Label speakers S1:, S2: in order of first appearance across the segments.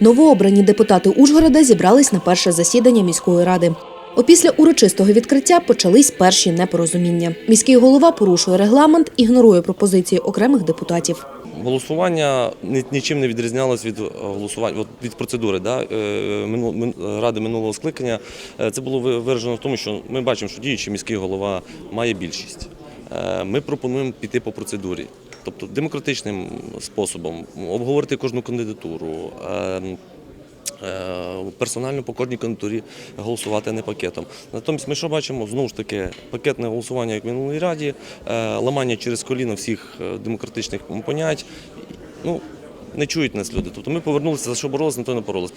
S1: Новообрані депутати Ужгорода зібрались на перше засідання міської ради. Опісля урочистого відкриття почались перші непорозуміння. Міський голова порушує регламент, ігнорує пропозиції окремих депутатів.
S2: Голосування нічим не відрізнялось від е, голосування від процедури да, е, ради минулого скликання. Е, Це було ви- виражено в тому, що ми бачимо, що діючий міський голова має більшість. Ми пропонуємо піти по процедурі, тобто демократичним способом, обговорити кожну кандидатуру. е, е, Персонально по кожній кандидатурі голосувати не пакетом. Натомість ми що бачимо? Знову ж таки, пакетне голосування, як в минулій раді, е, ламання через коліно всіх е, демократичних понять. Ну, не чують нас люди. Тобто ми повернулися, за що боролися, на то не боролися.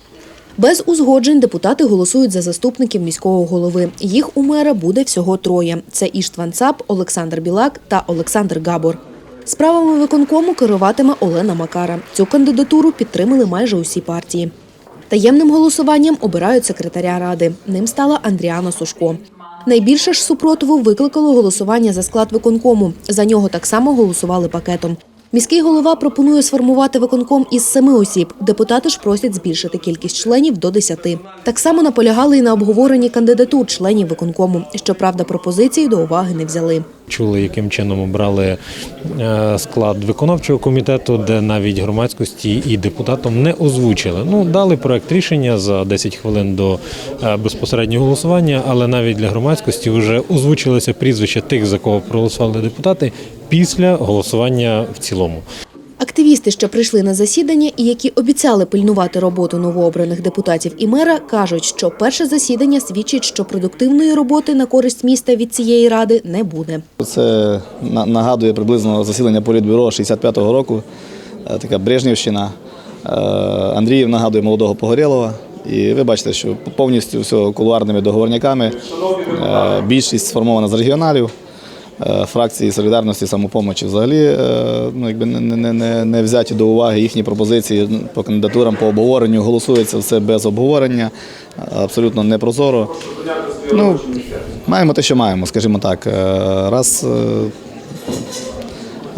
S1: Без узгоджень депутати голосують за заступників міського голови. Їх у мера буде всього троє: це Іштван Цап, Олександр Білак та Олександр Габор. Справами виконкому керуватиме Олена Макара. Цю кандидатуру підтримали майже усі партії. Таємним голосуванням обирають секретаря ради. Ним стала Андріана Сушко. Найбільше ж супротиву викликало голосування за склад виконкому. За нього так само голосували пакетом. Міський голова пропонує сформувати виконком із семи осіб. Депутати ж просять збільшити кількість членів до десяти. Так само наполягали і на обговоренні кандидатур членів виконкому. Щоправда, пропозиції до уваги не взяли.
S3: Чули, яким чином обрали е, склад виконавчого комітету, де навіть громадськості і депутатам не озвучили. Ну, дали проект рішення за 10 хвилин до е, безпосереднього голосування, але навіть для громадськості вже озвучилися прізвища тих, за кого проголосували депутати, після голосування в цілому.
S1: Активісти, що прийшли на засідання і які обіцяли пильнувати роботу новообраних депутатів і мера, кажуть, що перше засідання свідчить, що продуктивної роботи на користь міста від цієї ради не буде.
S4: Це нагадує приблизно засідання політбюро 65-го року, е, така Брежнівщина. Е, Андріїв нагадує молодого Погорєлова. І ви бачите, що повністю все кулуарними договорняками. Е, Більшість сформована з регіоналів. Е, Фракції солідарності самопомочі взагалі е, ну, якби не, не, не, не взяті до уваги їхні пропозиції по кандидатурам по обговоренню. Голосується все без обговорення, абсолютно непрозоро. Ну, маємо те, що маємо, скажімо так. Е, Раз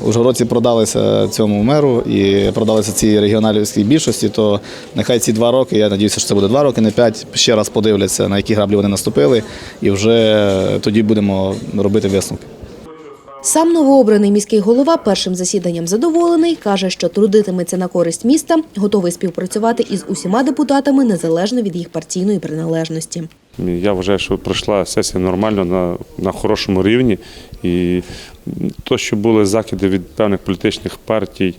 S4: Ужгородці продалися цьому меру і продалися цій регіоналівській більшості, то нехай ці два роки, я сподіваюся, що це буде два роки, не п'ять, ще раз подивляться, на які граблі вони наступили, і вже тоді будемо робити висновки.
S1: Сам новообраний міський голова першим засіданням задоволений, каже, що трудитиметься на користь міста, готовий співпрацювати із усіма депутатами незалежно від їх партійної приналежності.
S5: Я вважаю, що пройшла сесія нормально на, на хорошому рівні. І то, що були закиди від певних політичних партій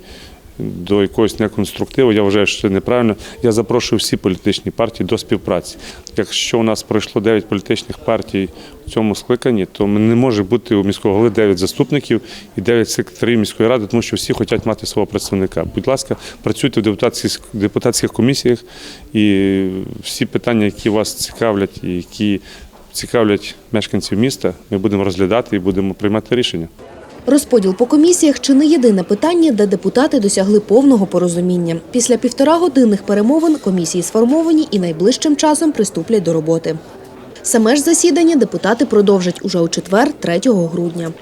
S5: до якогось неконструктиву, я вважаю, що це неправильно. Я запрошую всі політичні партії до співпраці. Якщо у нас пройшло 9 політичних партій в цьому скликанні, то не може бути у міського голови 9 заступників і 9 секретарів міської ради, тому що всі хочуть мати свого представника. Будь ласка, працюйте в депутатських, депутатських комісіях і всі питання, які вас цікавлять і які цікавлять мешканців міста, ми будемо розглядати і будемо приймати рішення.
S1: Розподіл по комісіях чи не єдине питання, де депутати досягли повного порозуміння. Після півтора годинних перемовин комісії сформовані і найближчим часом приступлять до роботи. Саме ж засідання депутати продовжать уже у четвер, 3 грудня.